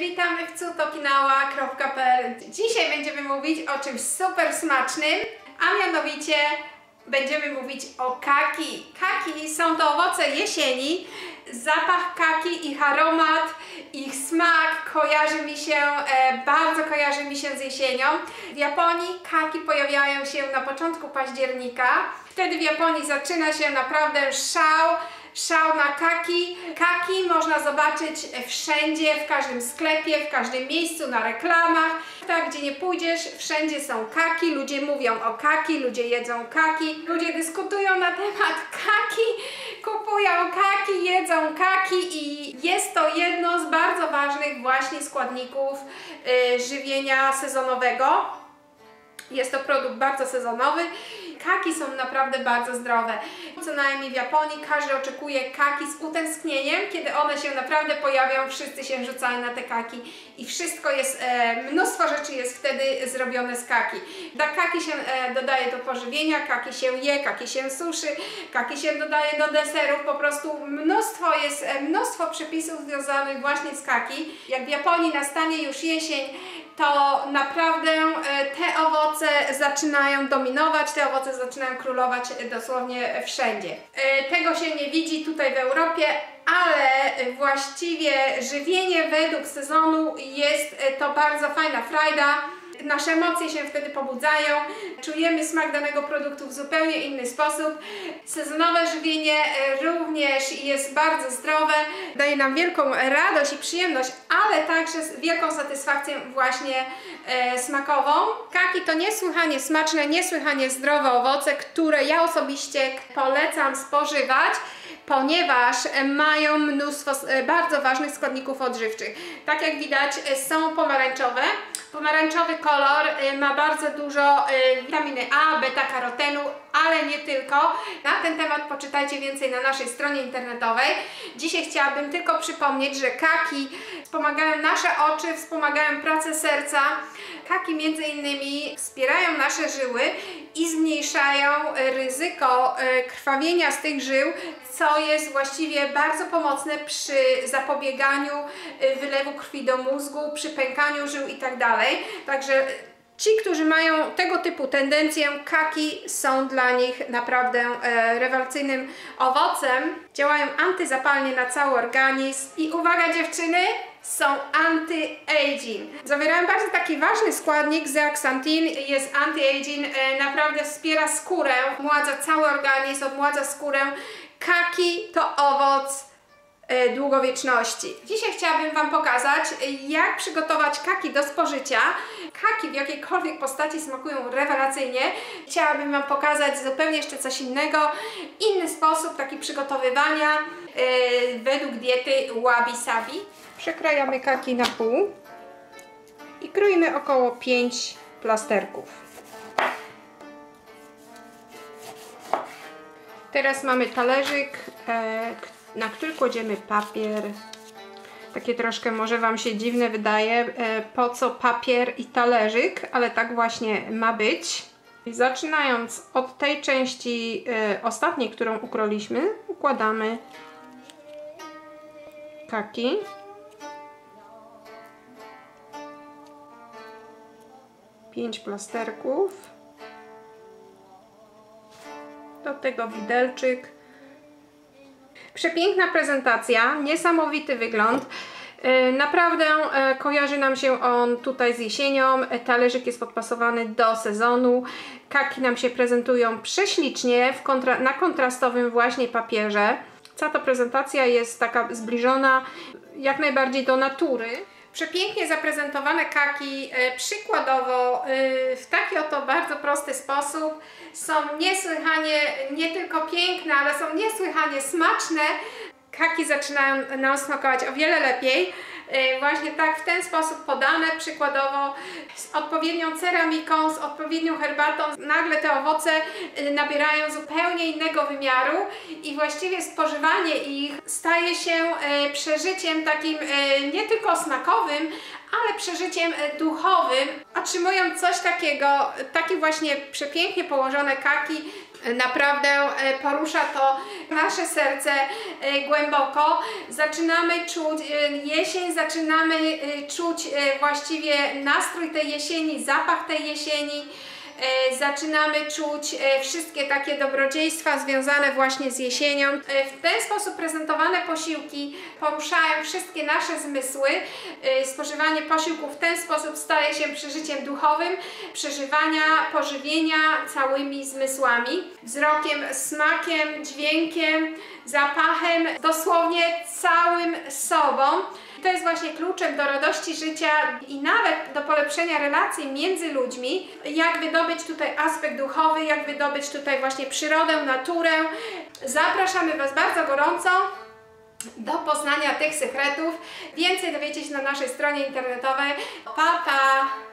Witamy w cutokinawa.pl Dzisiaj będziemy mówić o czymś super smacznym, a mianowicie będziemy mówić o kaki. Kaki są to owoce jesieni. Zapach kaki, ich aromat, ich smak kojarzy mi się, e, bardzo kojarzy mi się z jesienią. W Japonii kaki pojawiają się na początku października. Wtedy w Japonii zaczyna się naprawdę szał szał na kaki. Kaki można zobaczyć wszędzie, w każdym sklepie, w każdym miejscu, na reklamach. Tak, gdzie nie pójdziesz, wszędzie są kaki, ludzie mówią o kaki, ludzie jedzą kaki, ludzie dyskutują na temat kaki, kupują kaki, jedzą kaki i jest to jedno z bardzo ważnych właśnie składników yy, żywienia sezonowego. Jest to produkt bardzo sezonowy. Kaki są naprawdę bardzo zdrowe. Co najmniej w Japonii każdy oczekuje kaki z utęsknieniem. Kiedy one się naprawdę pojawią, wszyscy się rzucają na te kaki i wszystko jest, e, mnóstwo rzeczy jest wtedy zrobione z kaki. Do kaki się e, dodaje do pożywienia, kaki się je, kaki się suszy, kaki się dodaje do deserów. Po prostu mnóstwo jest, e, mnóstwo przepisów związanych właśnie z kaki. Jak w Japonii nastanie już jesień, to naprawdę e, te owoce zaczynają dominować, te owoce zaczynają królować dosłownie wszędzie. E, tego się nie widzi tutaj w Europie, ale właściwie żywienie według sezonu jest to bardzo fajna frajda nasze emocje się wtedy pobudzają, czujemy smak danego produktu w zupełnie inny sposób. Sezonowe żywienie e, również jest bardzo zdrowe, daje nam wielką radość i przyjemność, ale także wielką satysfakcję właśnie e, smakową. Kaki to niesłychanie smaczne, niesłychanie zdrowe owoce, które ja osobiście polecam spożywać ponieważ mają mnóstwo e, bardzo ważnych składników odżywczych. Tak jak widać są pomarańczowe, Pomarańczowy kolor ma bardzo dużo witaminy A, beta-karotenu, ale nie tylko. Na ten temat poczytajcie więcej na naszej stronie internetowej. Dzisiaj chciałabym tylko przypomnieć, że kaki wspomagają nasze oczy, wspomagają pracę serca. Kaki między innymi wspierają nasze żyły i zmniejszają ryzyko y, krwawienia z tych żył, co jest właściwie bardzo pomocne przy zapobieganiu wylewu krwi do mózgu, przy pękaniu żył itd. Tak Także Ci, którzy mają tego typu tendencję, kaki są dla nich naprawdę e, rewelacyjnym owocem. Działają antyzapalnie na cały organizm i uwaga dziewczyny, są anti-aging. Zawierają bardzo taki ważny składnik, zeaxanthin, jest anti-aging, e, naprawdę wspiera skórę, mładza cały organizm, odmładza skórę. Kaki to owoc E, długowieczności. Dzisiaj chciałabym Wam pokazać, jak przygotować kaki do spożycia. Kaki w jakiejkolwiek postaci smakują rewelacyjnie. Chciałabym Wam pokazać zupełnie jeszcze coś innego, inny sposób taki przygotowywania yy, według diety wabi-sabi. Przekrajamy kaki na pół i kroimy około 5 plasterków. Teraz mamy talerzyk, e, na który kładziemy papier. Takie troszkę może Wam się dziwne wydaje, e, po co papier i talerzyk, ale tak właśnie ma być. I zaczynając od tej części e, ostatniej, którą ukroliśmy, układamy kaki. Pięć plasterków. Do tego widelczyk Przepiękna prezentacja, niesamowity wygląd. E, naprawdę e, kojarzy nam się on tutaj z jesienią, e, talerzyk jest podpasowany do sezonu, kaki nam się prezentują prześlicznie kontra na kontrastowym właśnie papierze. Cała ta prezentacja jest taka zbliżona jak najbardziej do natury. Przepięknie zaprezentowane kaki, przykładowo w taki oto bardzo prosty sposób są niesłychanie, nie tylko piękne, ale są niesłychanie smaczne. Kaki zaczynają nam smakować o wiele lepiej. Y, właśnie tak w ten sposób podane, przykładowo z odpowiednią ceramiką, z odpowiednią herbatą, nagle te owoce y, nabierają zupełnie innego wymiaru i właściwie spożywanie ich staje się y, przeżyciem takim nie tylko smakowym, ale przeżyciem duchowym. Otrzymują coś takiego, takie właśnie przepięknie położone kaki, Naprawdę e, porusza to nasze serce e, głęboko. Zaczynamy czuć e, jesień, zaczynamy czuć właściwie nastrój tej jesieni, zapach tej jesieni. E, Zaczynamy czuć e, wszystkie takie dobrodziejstwa związane właśnie z jesienią. E, W ten sposób prezentowane posiłki poruszają wszystkie nasze zmysły. Spożywanie posiłku w ten sposób staje się przeżyciem duchowym, przeżywania, pożywienia całymi zmysłami. Wzrokiem, smakiem, dźwiękiem, zapachem, dosłownie całym sobą. To jest właśnie kluczem do radości życia i nawet do polepszenia relacji między ludźmi. Jak wydobyć tutaj aspekt duchowy, jak wydobyć tutaj właśnie przyrodę, naturę. Zapraszamy Was bardzo gorąco do poznania tych sekretów. Więcej dowiecie się na naszej stronie internetowej. Pa, pa!